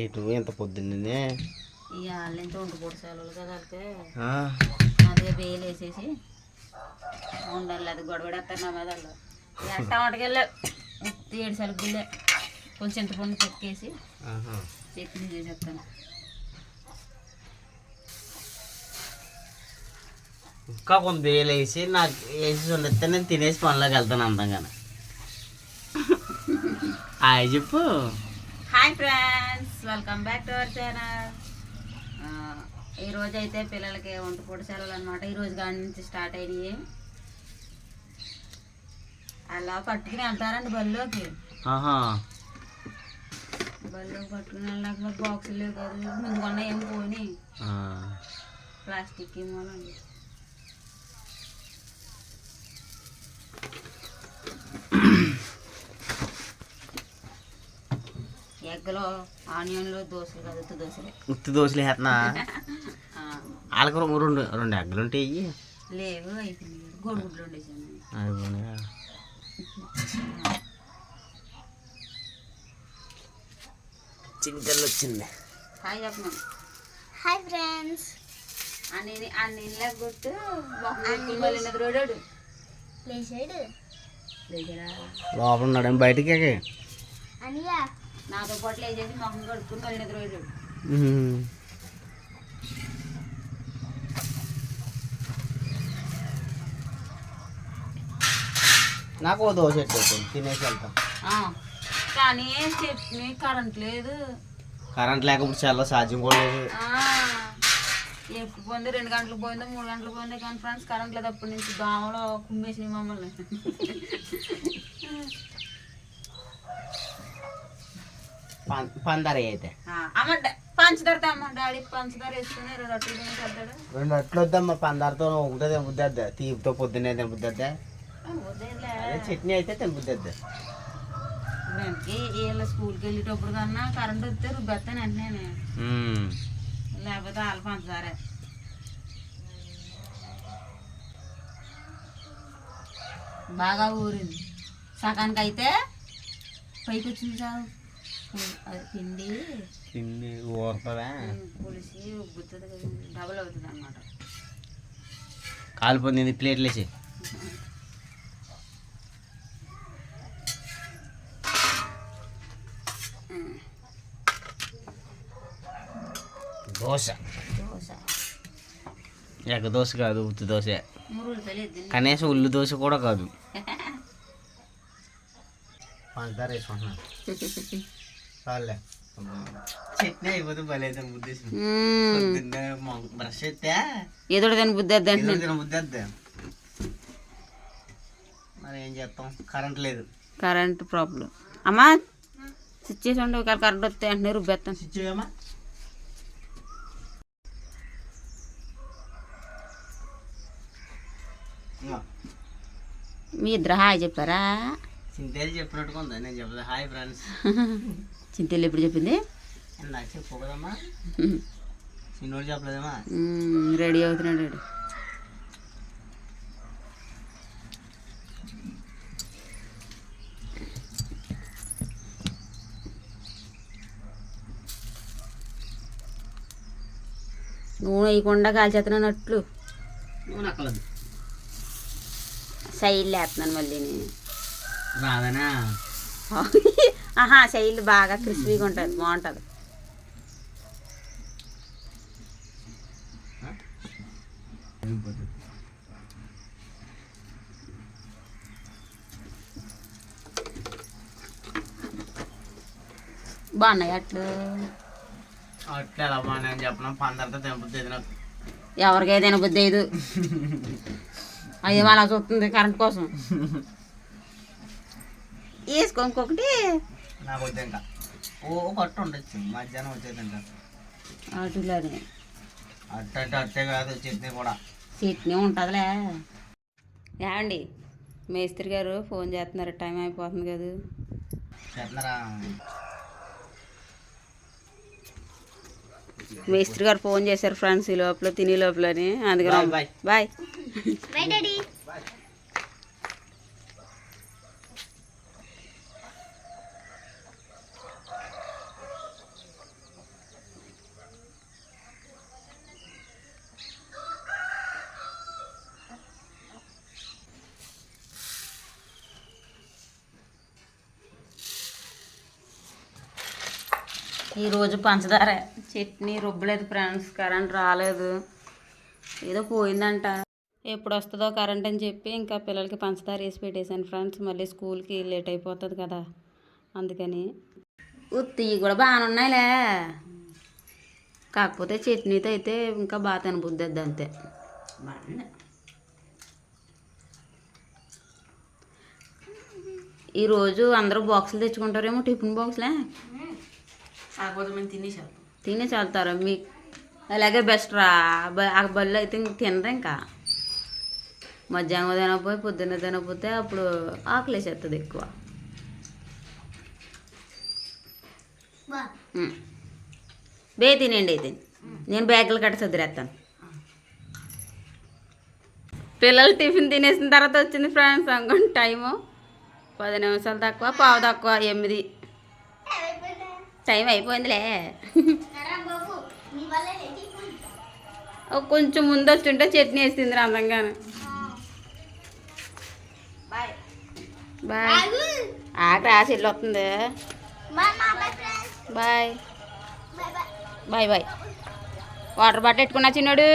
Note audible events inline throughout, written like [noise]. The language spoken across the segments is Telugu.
ఏటు ఎంత పొద్దున్నే? ఎంత వంట పూట సెలవులు కదా అదే బేలు వేసేసి ఉండాలి అది గొడవడేస్తారు నా మీద టమాటకెళ్ళే ఉత్తి ఏడు సలుగులే కొంచెం చింతపండు చెక్కేసి. చట్నీ చేసేస్తాను ఇంకా కొంత వేలు వేసి నాకు వేసి వండితే నేను తినేసి పనిలోకి వెళ్తాను అందంగానే. హాయ్ చెప్పు. Hi friends. Welcome back to our channel ఈ రోజు అయితే పిల్లలకి వంట పూట సెలవులు అనమాట ఈ రోజు కాడి నుంచి స్టార్ట్ అయినాయి. అలా పట్టుకుని వెళ్తారండి బళ్ళోకి ఆహా. బళ్ళోకి పట్టుకుని వెళ్ళాక మరి బాక్సులు లేవు కదా. ముందు కొన్న ఏం పోయి ఆ. ప్లాస్టిక్ ఏమో అండి ఆనియన్లు దోశలు కదా ఉత్తి దోశలు. ఉత్తి దోశలు వేస్తున్నా? ఆ, వాళ్ళకి రెండు రెండు ఎగ్గలు ఉంటాయి. లేవు గోడుగుడ్లు ఉండేసాను. చింతలు వచ్చింది. హాయ్ చెప్పమను హాయ్ ఫ్రెండ్స్. అన్ని అన్ని ఇళ్ళ కొట్టు మళ్ళీ రోడాడు. లేచాడు. లోపల ఉన్నాడు బయటికి? అనియా. నాతో పాటు లేచేసి మొహం కడుక్కుని మళ్ళీ నిద్ర పోయాడు. నాకు దోశ తినేసి వెళ్తాం. కానీ చట్నీ కరెంట్ లేదు. కరెంట్ లేకపోతే చాలా సాధ్యం కూడా లేదు. ఎప్పుడు పోయింది రెండు గంటలకు పోయిందో మూడు గంటలకు పోయిందో కానీ ఫ్రెండ్స్ కరెంట్ లేదు అప్పటి నుంచి దోమలో కుమ్మేసినాయి మమ్మల్ని. పందర అయితే ఆ, అమ్మ డాడీ పంచదార వేసుకుని రెండు అట్లు వద్దమ్మా పందరతో ఒకటే తినబుద్ది తీపితో పొద్దున్నే తినబుద్ది చట్నీ అయితే తినబుద్ది వీళ్ళ స్కూల్కి వెళ్ళేటప్పుడు కన్నా కరెంట్ వస్తే రుబ్బెత్తాను వెంటనే లేకపోతే వాళ్ళ పంచదారే బాగా ఊరింది. సగానికి అయితే పైకి వచ్చింది సాగు అది పిండి ఊరుతుందా పులిసి ఉబ్బుతుంది డబుల్ అవుతుంది అనమాట కాలిపోయింది ప్లేట్లు వేసి దోశ. దోశ ఎక్క దోశ కాదు ఉత్తి దోశ. కనీసం ఉల్లి దోశ కూడా కాదు. పంచదార వేసుకుంటున్నాను [laughs] చాలే చట్నీ అయిపోతే బ్రష్ అయితే ఏదో దాని బుద్ధి బుద్ధి మరి ఏం చేస్తాం? కరెంట్ లేదు. Current problem. అమ్మా స్విచ్ చేసి ఉండే ఒకవేళ కరెంట్ వస్తే వెంటనే రుబ్బేస్తాను స్విచ్ చేయమ్మా. మీ ఇద్దరు హాయ్ చెప్పారా చెప్పినట్టుగా ఉందా? నేను చెప్పలేదు. Hi friends. [laughs] చింతలు ఎప్పుడు చెప్పింది? రెడీ అవుతున్నాడు వాడు. నూనె వేయకుండా కాల్చేస్తున్నానట్లు నక్కలేదు సైడ్ లేస్తున్నాను మళ్ళీ రాదనా? [laughs] ఆహా సైడ్ బాగా క్రిస్పీగా ఉంటుంది బాగుంటుంది. బాగున్నాయి అట్లు? అట్లా ఎలా బాగా నేను చెప్పిన పందరితో తెంపుతుంది నాకు ఎవరికైతే బుద్ధి లేదు [laughs] అయ్యో అలా చూస్తుంది కరెంట్ కోసం. [laughs] వేసుకో ఇంకొకటి. నాకు వద్దు ఇంకా ఓ కట్టు ఉండొచ్చు. మధ్యాహ్నం వచ్చేది ఇంకా అటులోనే. అట్ట అట్ట కాదు చట్నీ కూడా. చట్నీ ఉంటుందిలే. ఏమండి? మేస్త్రి గారు ఫోన్ చేస్తున్నారు. టైం అయిపోతుంది కదా. చేస్తున్నారా మేస్త్రి గారు ఫోన్ చేశారు ఫ్రెండ్స్ ఈ లోపల తిని లోపలని. అందుకని బాయ్ బాయ్. Bye daddy. ఈరోజు పంచదార. చట్నీ రుబ్బలేదు ఫ్రెండ్స్ కరెంట్ రాలేదు. ఏదో పోయిందంట. ఎప్పుడు వస్తుందో కరెంట్ అని చెప్పి ఇంకా పిల్లలకి పంచదార వేసి పెట్టేశాను ఫ్రెండ్స్. మళ్ళీ స్కూల్కి లేట్ అయిపోతుంది కదా అందుకని. ఉత్తి కూడా బాగానే ఉన్నాయిలే. కాకపోతే చట్నీతో అయితే ఇంకా బాగా తినబుద్ది అంతే. ఈరోజు అందరూ బాక్సులు తెచ్చుకుంటారేమో టిఫిన్ బాక్స్లే? మేము తినేసాం తినే చాలుతారు మీ అలాగే బెస్ట్ రా. ఆ బళ్ళు అయితే ఇంక తినరు ఇంకా. మధ్యాహ్నం తినకపోయి పొద్దున్న తినకపోతే అప్పుడు ఆకలేసేస్తుంది ఎక్కువ. బా. తినండి అయితే. నేను బ్యాగులు కట్ట సదిరేస్తాను పిల్లలు టిఫిన్ తినేసిన తర్వాత వచ్చింది ఫ్రెండ్స్ అనుకోండి టైము. పది నిమిషాలు తక్కువ పావు తక్కువ ఎనిమిది. టైం అయిపోయిందిలే. కొంచెం ముందు వచ్చుంటే చట్నీ వేసింది అందంగాను. బాయ్ బాయ్ ఆక రాసి ఇల్లు వస్తుంది. Bye bye bye water bottle పెట్టుకున్నా చిన్నోడు.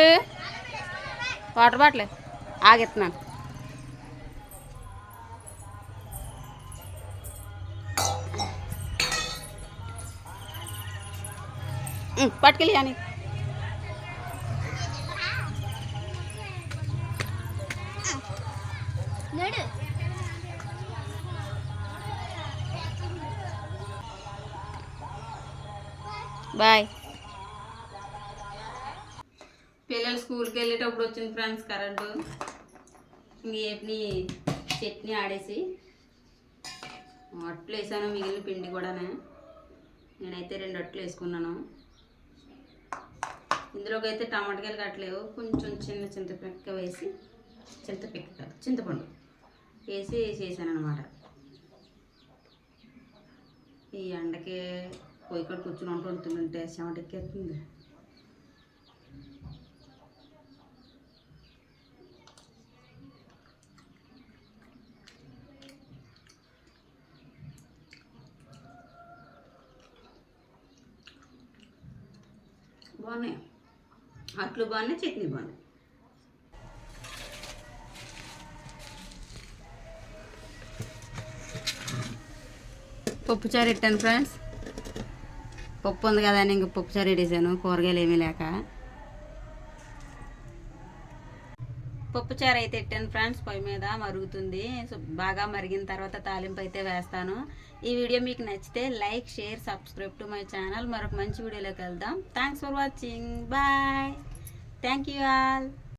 వాటర్ బాటిల్ ఆగెత్తున్నాను పట్టుకెళ్ళి కానీ బాయ్. పిల్లలు స్కూల్కి వెళ్ళేటప్పుడు వచ్చింది ఫ్రెండ్స్ కరెంటు. ఇంక చట్నీ ఆడేసి అట్లు వేసాను మిగిలిన పిండి కూడానే. నేనైతే రెండు అట్లు వేసుకున్నాను. ఇందులోకి అయితే టమాటకాయలు కట్టలేవు. కొంచెం చిన్న చింతపిక్క వేసి చింతపిక్క చింతపండు వేసి చేశాను అనమాట ఈ ఎండకి పోయి కూడా కూర్చుని వంట వండుతుంటే చెమటెక్కేస్తుంది బాగున్నాయి? అట్లు బాగున్నాయి చట్నీ బాగున్నాయి. పప్పు చారు పెట్టాను ఫ్రెండ్స్. పప్పు ఉంది కదా అని ఇంక పప్పు చారు పెట్టేశాను కూరగాయలు ఏమీ లేక. పప్పు చారు అయితే పెట్టాను ఫ్రెండ్స్ పొయ్యి మీద మరుగుతుంది. సో బాగా మరిగిన తర్వాత తాలింపు అయితే వేస్తాను. ఈ వీడియో మీకు నచ్చితే like share subscribe to my channel. మరొక మంచి వీడియోలోకి వెళ్దాం. Thanks for watching. Bye. Thank you all.